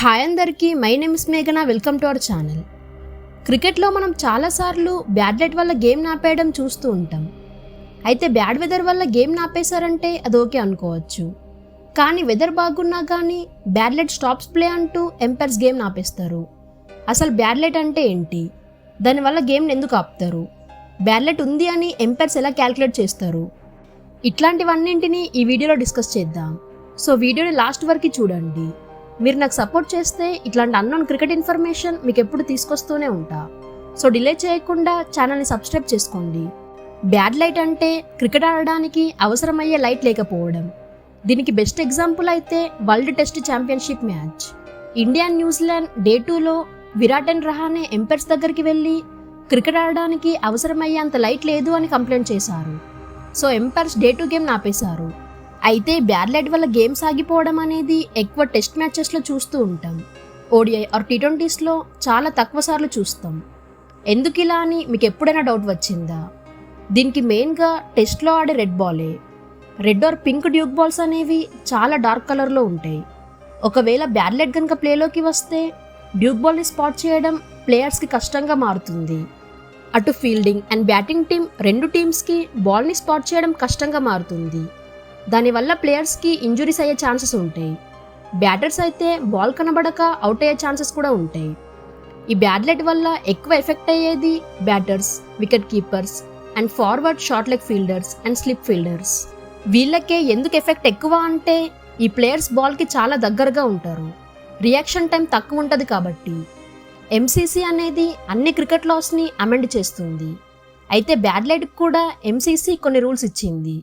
Hi అందరికీ my name's మేఘనా welcome to our channel. క్రికెట్లో మనం చాలాసార్లు బ్యాడ్ లైట్ వల్ల గేమ్ నాపేయడం చూస్తూ ఉంటాం. అయితే బ్యాడ్ వెదర్ వల్ల గేమ్ నాపేశారంటే అది ఓకే అనుకోవచ్చు. కానీ వెదర్ బాగున్నా కానీ బ్యాడ్ లైట్ స్టాప్స్ ప్లే అంటూ ఎంపైర్స్ గేమ్ నాపేస్తారు. అసలు బ్యాడ్ లైట్ అంటే ఏంటి? దానివల్ల గేమ్ని ఎందుకు ఆపుతారు? బ్యాడ్ లైట్ ఉంది అని ఎంపైర్స్ ఎలా క్యాల్కులేట్ చేస్తారు? ఇట్లాంటివన్నింటినీ ఈ వీడియోలో డిస్కస్ చేద్దాం. సో వీడియోని లాస్ట్ వరకు చూడండి. మీరు నాకు సపోర్ట్ చేస్తే ఇట్లాంటి అన్నోన్ క్రికెట్ ఇన్ఫర్మేషన్ మీకు ఎప్పుడు తీసుకొస్తూనే ఉంటా. సో డిలే చేయకుండా ఛానల్ని సబ్స్క్రైబ్ చేసుకోండి. బ్యాడ్ లైట్ అంటే క్రికెట్ ఆడడానికి అవసరమయ్యే లైట్ లేకపోవడం. దీనికి బెస్ట్ ఎగ్జాంపుల్ అయితే world test championship match India New Zealand day టూలో విరాట్ అండ్ రహానే ఎంపైర్స్ దగ్గరికి వెళ్ళి క్రికెట్ ఆడడానికి అవసరమయ్యే అంత లైట్ లేదు అని కంప్లైంట్ చేశారు. So umpires day two game నాపేశారు. అయితే బ్యాడ్ లైట్ వల్ల గేమ్ సాగిపోవడం అనేది ఎక్కువ టెస్ట్ మ్యాచెస్లో చూస్తూ ఉంటాం. ఓడిఐ ఆర్ టీ ట్వంటీస్లో చాలా తక్కువ సార్లు చూస్తాం. ఎందుకు ఇలా అని మీకు ఎప్పుడైనా డౌట్ వచ్చిందా? దీనికి మెయిన్గా టెస్ట్లో ఆడే రెడ్ బాలే. Red or pink Duke balls అనేవి చాలా డార్క్ కలర్లో ఉంటాయి. ఒకవేళ బ్యాడ్ లైట్ కనుక ప్లేలోకి వస్తే డ్యూక్ బాల్ని స్పాట్ చేయడం ప్లేయర్స్కి కష్టంగా మారుతుంది. అటు ఫీల్డింగ్ అండ్ బ్యాటింగ్ టీం రెండు టీమ్స్కి బాల్ని స్పాట్ చేయడం కష్టంగా మారుతుంది. దానివల్ల ప్లేయర్స్కి ఇంజురీస్ అయ్యే ఛాన్సెస్ ఉంటాయి. బ్యాటర్స్ అయితే బాల్ కనబడక అవుట్ అయ్యే ఛాన్సెస్ కూడా ఉంటాయి. ఈ బ్యాడ్ లైట్ వల్ల ఎక్కువ ఎఫెక్ట్ అయ్యేది batters wicket keepers and forward short leg fielders and slip fielders. వీళ్ళకే ఎందుకు ఎఫెక్ట్ ఎక్కువ అంటే ఈ ప్లేయర్స్ బాల్కి చాలా దగ్గరగా ఉంటారు. రియాక్షన్ టైం తక్కువ ఉంటుంది కాబట్టి. ఎంసీసీ అనేది అన్ని క్రికెట్ లాస్ని అమెండ్ చేస్తుంది. అయితే బ్యాడ్ లైట్కి కూడా ఎంసీసీ కొన్ని రూల్స్ ఇచ్చింది.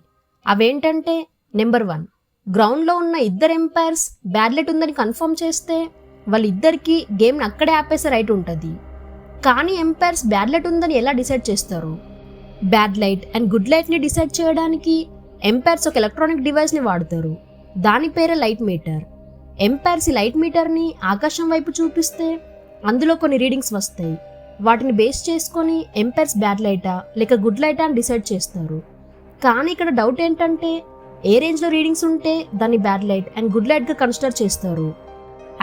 అవేంటంటే నెంబర్ వన్ గ్రౌండ్లో ఉన్న ఇద్దరు ఎంపైర్స్ బ్యాడ్ లైట్ ఉందని కన్ఫర్మ్ చేస్తే వాళ్ళిద్దరికి గేమ్ని అక్కడే ఆపేసే రైట్ ఉంటుంది. కానీ ఎంపైర్స్ బ్యాడ్ లైట్ ఉందని ఎలా డిసైడ్ చేస్తారు? బ్యాడ్ లైట్ అండ్ గుడ్ లైట్ని డిసైడ్ చేయడానికి ఎంపైర్స్ ఒక ఎలక్ట్రానిక్ డివైస్ని వాడతారు. దాని పేరే లైట్ మీటర్ ఎంపైర్స్ ఈ లైట్ మీటర్ని ఆకాశం వైపు చూపిస్తే అందులో కొన్ని రీడింగ్స్ వస్తాయి. వాటిని బేస్ చేసుకొని ఎంపైర్స్ బ్యాడ్ లైటా లేక గుడ్ లైటా అని డిసైడ్ చేస్తారు. కానీ ఇక్కడ డౌట్ ఏంటంటే ఏ రేంజ్లో రీడింగ్స్ ఉంటే దాన్ని బ్యాడ్ లైట్ అండ్ గుడ్ లైట్గా కన్సిడర్ చేస్తారు.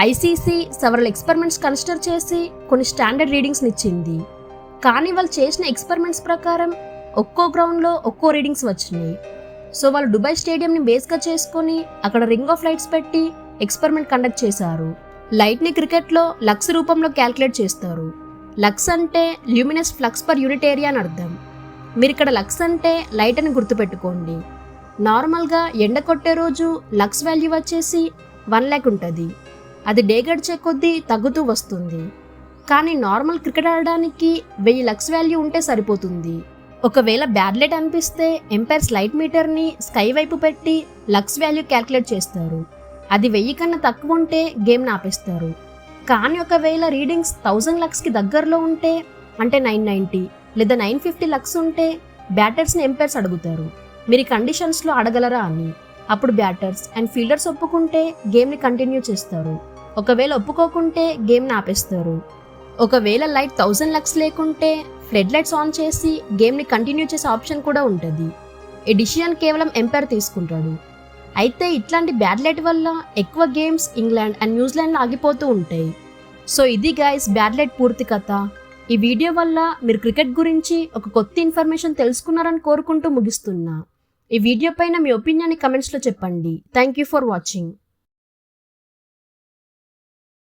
ఐసీసీ సెవరల్ ఎక్స్పెరిమెంట్స్ కన్సిడర్ చేసి కొన్ని స్టాండర్డ్ రీడింగ్స్ని ఇచ్చింది. కానీ వాళ్ళు చేసిన ఎక్స్పెరిమెంట్స్ ప్రకారం ఒక్కో గ్రౌండ్లో ఒక్కో రీడింగ్స్ వచ్చినాయి. సో వాళ్ళు దుబాయ్ స్టేడియంని బేస్గా చేసుకొని అక్కడ రింగ్ ఆఫ్ లైట్స్ పెట్టి ఎక్స్పెరిమెంట్ కండక్ట్ చేశారు. లైట్ని క్రికెట్లో లక్స్ రూపంలో క్యాల్కులేట్ చేస్తారు. లక్స్ అంటే luminous flux per unit area అని అర్థం. మీరు ఇక్కడ లక్స్ అంటే లైట్ అని గుర్తుపెట్టుకోండి. నార్మల్గా ఎండ కొట్టే రోజు లక్స్ వాల్యూ వచ్చేసి వన్ ల్యాక్ ఉంటుంది. అది డే గడిచే కొద్దీ తగ్గుతూ వస్తుంది. కానీ నార్మల్ క్రికెట్ ఆడడానికి వెయ్యి లక్స్ వాల్యూ ఉంటే సరిపోతుంది. ఒకవేళ బ్యాడ్లెట్ అనిపిస్తే ఎంపైర్స్ లైట్ మీటర్ని స్కై వైపు పెట్టి లక్స్ వాల్యూ క్యాల్కులేట్ చేస్తారు. అది వెయ్యి కన్నా తక్కువ ఉంటే గేమ్ ఆపేస్తారు. కానీ ఒకవేళ రీడింగ్స్ థౌజండ్ లక్స్కి దగ్గరలో ఉంటే అంటే నైన్ నైంటీ లేదా నైన్ ఫిఫ్టీ లక్స్ ఉంటే బ్యాటర్స్ని ఎంపైర్స్ అడుగుతారు. మీరు కండిషన్స్లో అడగలరా అని. అప్పుడు బ్యాటర్స్ అండ్ ఫీల్డర్స్ ఒప్పుకుంటే గేమ్ని కంటిన్యూ చేస్తారు. ఒకవేళ ఒప్పుకోకుంటే గేమ్ని ఆపేస్తారు ఒకవేళ లైట్ థౌజండ్ లక్స్ లేకుంటే ఫ్లడ్ లైట్స్ ఆన్ చేసి గేమ్ని కంటిన్యూ చేసే ఆప్షన్ కూడా ఉంటుంది. ఈ డిసిజన్ కేవలం ఎంపైర్ తీసుకుంటాడు. అయితే ఇట్లాంటి బ్యాడ్ లైట్ వల్ల ఎక్కువ గేమ్స్ ఇంగ్లాండ్ అండ్ న్యూజిలాండ్లో ఆగిపోతూ ఉంటాయి. సో ఇది గైస్ బ్యాడ్ లైట్ పూర్తి కథ. ఈ వీడియో వల్ల మీరు క్రికెట్ గురించి ఒక కొత్త ఇన్ఫర్మేషన్ తెలుసుకున్నారని కోరుకుంటూ ముగిస్తున్నా. ఈ వీడియో పైన మీ ఒపీనియన్ కమెంట్స్లో చెప్పండి. Thank you for watching